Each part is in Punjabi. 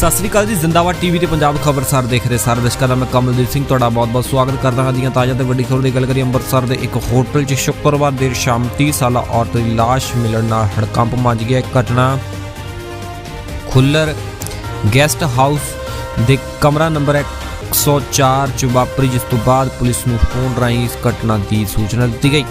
ਸਤਿ ਸ੍ਰੀ ਅਕਾਲ ਜੀ, ਜ਼ਿੰਦਾਬਾਦ ਟੀਵੀ ਤੇ ਪੰਜਾਬ ਖਬਰਸਾਰ ਦੇਖ ਰਹੇ ਸਾਰੇ ਦਰਸ਼ਕਾਂ ਦਾ ਮੈਂ ਕਮਲਦੀਪ ਸਿੰਘ, ਤੁਹਾਡਾ ਬਹੁਤ-ਬਹੁਤ ਸਵਾਗਤ ਕਰਦਾ ਹਾਂ। ਦੀਆਂ ਤਾਜ਼ਾ ਤੇ ਵੱਡੀ ਖਬਰ ਦੀ ਗੱਲ ਕਰੀਏ, ਅੰਮ੍ਰਿਤਸਰ ਦੇ ਇੱਕ ਹੋਟਲ 'ਚ ਸ਼ੁੱਕਰਵਾਰ ਦੇਰ ਸ਼ਾਮ 30 ਸਾਲਾ ਔਰਤ ਦੀ ਲਾਸ਼ ਮਿਲਣ ਨਾਲ ਹੜਕੰਪ ਮਚ ਗਿਆ। ਘਟਨਾ ਖੁੱਲਰ ਗੈਸਟ ਹਾਊਸ ਦੇ ਕਮਰਾ ਨੰਬਰ 104 ਚ ਵਾਪਰੀ, ਜਿਸ ਤੋਂ ਬਾਅਦ ਪੁਲਿਸ ਨੂੰ ਫੋਨ ਰਾਹੀਂ ਇਸ ਘਟਨਾ ਦੀ ਸੂਚਨਾ ਦਿੱਤੀ ਗਈ।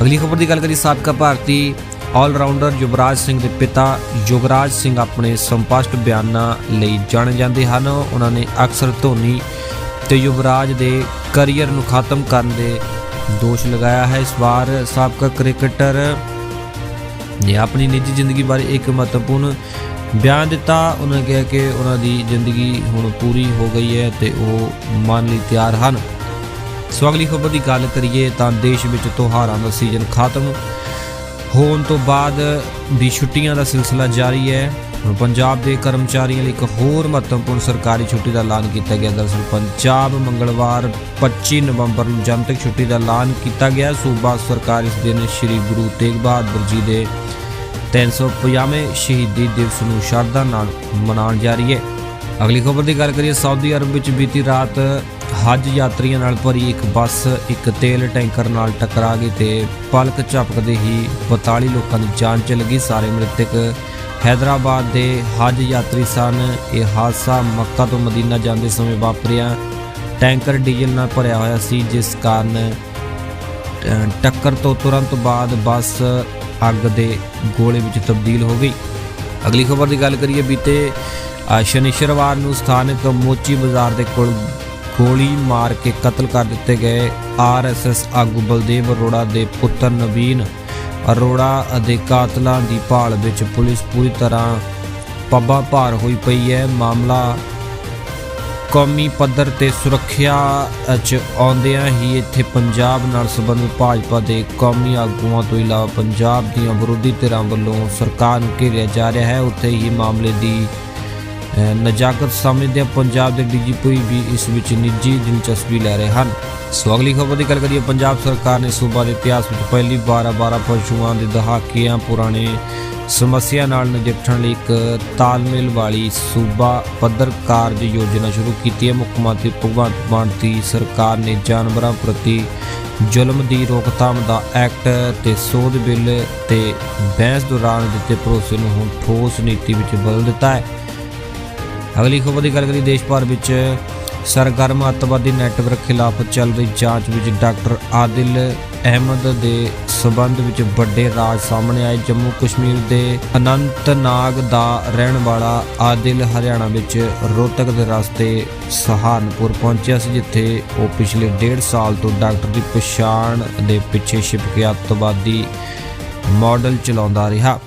ਅਗਲੀ ਖਬਰ ਦੀ ਗੱਲ ਕਰੀ ਸਾਬਕਾ ਭਾਰਤੀ ਆਲਰਾਊਂਡਰ ਯੁਵਰਾਜ ਸਿੰਘ ਦੇ ਪਿਤਾ ਯੁਵਰਾਜ ਸਿੰਘ ਆਪਣੇ ਸੰਪਸ਼ਟ ਬਿਆਨਾਂ ਲਈ ਜਾਣੇ ਜਾਂਦੇ ਹਨ। ਉਹਨਾਂ ਨੇ ਅਕਸਰ ਧੋਨੀ ਤੇ ਯੁਵਰਾਜ ਦੇ ਕੈਰੀਅਰ ਨੂੰ ਖਤਮ ਕਰਨ ਦੇ ਦੋਸ਼ ਲਗਾਇਆ ਹੈ। ਇਸ ਵਾਰ ਸਾਬਕਾ ਕ੍ਰਿਕਟਰ ਨੇ ਆਪਣੀ ਨਿੱਜੀ ਜ਼ਿੰਦਗੀ ਬਾਰੇ ਇੱਕ ਮਹੱਤਵਪੂਰਨ ਬਿਆਨ ਦਿੱਤਾ। ਉਹਨਾਂ ਕਿਹਾ ਕਿ ਉਹਨਾਂ ਦੀ ਜ਼ਿੰਦਗੀ ਹੁਣ ਪੂਰੀ ਹੋ ਗਈ ਹੈ ਤੇ ਉਹ ਮੰਨ ਲਈ ਤਿਆਰ ਹਨ। ਸੋ ਅਗਲੀ ਖਬਰ ਦੀ ਗੱਲ ਕਰੀਏ ਤਾਂ ਦੇਸ਼ ਵਿੱਚ ਤਿਉਹਾਰਾਂ ਦਾ ਸੀਜ਼ਨ ਖਤਮ ਹੋਣ ਤੋਂ ਬਾਅਦ ਵੀ ਛੁੱਟੀਆਂ ਦਾ ਸਿਲਸਿਲਾ ਜਾਰੀ ਹੈ। ਹੁਣ ਪੰਜਾਬ ਦੇ ਕਰਮਚਾਰੀਆਂ ਲਈ ਇੱਕ ਹੋਰ ਮਹੱਤਵਪੂਰਨ ਸਰਕਾਰੀ ਛੁੱਟੀ ਦਾ ਐਲਾਨ ਕੀਤਾ ਗਿਆ। ਦਰਅਸਲ ਪੰਜਾਬ ਮੰਗਲਵਾਰ 25 ਨਵੰਬਰ ਨੂੰ ਜਨਤਕ ਛੁੱਟੀ ਦਾ ਐਲਾਨ ਕੀਤਾ ਗਿਆ। ਸੂਬਾ ਸਰਕਾਰ ਇਸ ਦਿਨ ਸ੍ਰੀ ਗੁਰੂ ਤੇਗ ਬਹਾਦਰ ਜੀ ਦੇ 350ਵੇਂ ਸ਼ਹੀਦੀ ਦਿਵਸ ਨੂੰ ਸ਼ਰਧਾ ਨਾਲ ਮਨਾਉਣ ਜਾ ਰਹੀ ਹੈ। ਅਗਲੀ ਖਬਰ ਦੀ ਗੱਲ ਕਰੀਏ, ਸਾਊਦੀ ਅਰਬ ਵਿੱਚ ਬੀਤੀ ਰਾਤ ਹੱਜ ਯਾਤਰੀਆਂ ਨਾਲ ਭਰੀ ਇੱਕ ਬੱਸ ਇੱਕ ਤੇਲ ਟੈਂਕਰ ਨਾਲ ਟਕਰਾ ਗਈ ਤੇ ਪਲਕ ਝਪਕਦੇ ਹੀ 42 ਲੋਕਾਂ ਦੀ ਜਾਨ ਚਲੀ ਗਈ। ਸਾਰੇ ਮ੍ਰਿਤਕ ਹੈਦਰਾਬਾਦ ਦੇ ਹੱਜ ਯਾਤਰੀ ਸਨ। ਇਹ ਹਾਦਸਾ ਮੱਕਾ ਤੋਂ ਮਦੀਨਾ ਜਾਂਦੇ ਸਮੇਂ ਵਾਪਰਿਆ। ਟੈਂਕਰ ਡੀਜ਼ਲ ਨਾਲ ਭਰਿਆ ਹੋਇਆ ਸੀ, ਜਿਸ ਕਾਰਨ ਟੱਕਰ ਤੋਂ ਤੁਰੰਤ ਬਾਅਦ ਬੱਸ ਅੱਗ ਦੇ ਗੋਲੇ ਵਿੱਚ ਤਬਦੀਲ ਹੋ ਗਈ। ਅਗਲੀ ਖਬਰ ਦੀ ਗੱਲ ਕਰੀਏ, ਬੀਤੇ ਸ਼ਨੀਸ਼ਰਵਾਰ ਨੂੰ ਸਥਾਨਕ ਮੋਚੀ ਬਾਜ਼ਾਰ ਦੇ ਕੋਲ ਗੋਲੀ ਮਾਰ ਕੇ ਕਤਲ ਕਰ ਦਿੱਤੇ ਗਏ ਆਰਐਸਐਸ ਆਗੂ ਬਲਦੇਵ ਅਰੋੜਾ ਦੇ ਪੁੱਤਰ ਨਵੀਨ ਅਰੋੜਾ ਦੇ ਕਾਤਲਾਂ ਦੀ ਭਾਲ ਵਿੱਚ ਪੁਲਿਸ ਪੂਰੀ ਤਰ੍ਹਾਂ ਪੱਬਾਂ ਭਾਰ ਹੋਈ ਪਈ ਹੈ। ਮਾਮਲਾ ਕੌਮੀ ਪੱਧਰ ਤੇ ਸੁਰੱਖਿਆ ਚ ਆਉਂਦਿਆਂ ਹੀ ਇੱਥੇ ਪੰਜਾਬ ਨਾਲ ਸੰਬੰਧਿਤ ਭਾਜਪਾ ਦੇ ਕੌਮੀ ਆਗੂਆਂ ਤੋਂ ਇਲਾਵਾ ਪੰਜਾਬ ਦੀਆਂ ਵਿਰੋਧੀ ਧਿਰਾਂ ਵੱਲੋਂ ਸਰਕਾਰ ਨੂੰ ਘੇਰਿਆ ਜਾ ਰਿਹਾ ਹੈ। ਉੱਥੇ ਹੀ ਮਾਮਲੇ ਦੀ ਨਜਾਕਤ ਸਮਝਦਿਆਂ ਪੰਜਾਬ ਦੇ ਡੀਜੀਪੀ ਵੀ ਇਸ ਵਿੱਚ ਨਿੱਜੀ ਦਿਲਚਸਪੀ ਲੈ ਰਹੇ ਹਨ। ਸੋ ਅਗਲੀ ਖਬਰ ਦੀ ਗੱਲ ਕਰੀਏ, ਪੰਜਾਬ ਸਰਕਾਰ ਨੇ ਸੂਬਾ ਦੇ ਇਤਿਹਾਸ ਵਿੱਚ ਪਹਿਲੀ ਵਾਰ 12 ਪਸ਼ੂਆਂ ਦੇ ਦਹਾਕਿਆਂ ਪੁਰਾਣੇ ਸਮੱਸਿਆ ਨਾਲ ਨਜਿੱਠਣ ਲਈ ਇੱਕ ਤਾਲਮੇਲ ਵਾਲੀ ਸੂਬਾ ਪੱਧਰ ਕਾਰਜ ਯੋਜਨਾ ਸ਼ੁਰੂ ਕੀਤੀ ਹੈ। ਮੁੱਖ ਮੰਤਰੀ ਭਗਵੰਤ ਮਾਨ ਦੀ ਸਰਕਾਰ ਨੇ ਜਾਨਵਰਾਂ ਪ੍ਰਤੀ ਜ਼ੁਲਮ ਦੀ ਰੋਕਥਾਮ ਦਾ ਐਕਟ ਤੇ ਸੋਧ ਬਿੱਲ ਤੇ ਬਹਿਸ ਦੌਰਾਨ ਦਿੱਤੇ ਭਰੋਸੇ ਨੂੰ ਹੁਣ ਠੋਸ ਨੀਤੀ ਵਿੱਚ ਬਦਲ ਦਿੱਤਾ ਹੈ। ਅਗਲੀ ਖਬਰ ਦੀ ਗੱਲ ਕਰੀ ਦੇਸ਼ ਭਰ ਵਿੱਚ ਸਰਗਰਮ ਅੱਤਵਾਦੀ ਨੈਟਵਰਕ ਖਿਲਾਫ ਚੱਲ ਰਹੀ ਜਾਂਚ ਵਿੱਚ ਡਾਕਟਰ ਆਦਿਲ ਅਹਿਮਦ ਦੇ ਸਬੰਧ ਵਿੱਚ ਵੱਡੇ ਰਾਜ ਸਾਹਮਣੇ ਆਏ। ਜੰਮੂ ਕਸ਼ਮੀਰ ਦੇ ਅਨੰਤਨਾਗ ਦਾ ਰਹਿਣ ਵਾਲਾ ਆਦਿਲ ਹਰਿਆਣਾ ਵਿੱਚ ਰੋਹਤਕ ਦੇ ਰਸਤੇ ਸਹਾਰਨਪੁਰ ਪਹੁੰਚਿਆ ਸੀ, ਜਿੱਥੇ ਉਹ ਪਿਛਲੇ ਡੇਢ ਸਾਲ ਤੋਂ ਡਾਕਟਰ ਦੀ ਪਛਾਣ ਦੇ ਪਿੱਛੇ ਛਿਪ ਕੇ ਅੱਤਵਾਦੀ ਮਾਡਲ ਚਲਾਉਂਦਾ ਰਿਹਾ।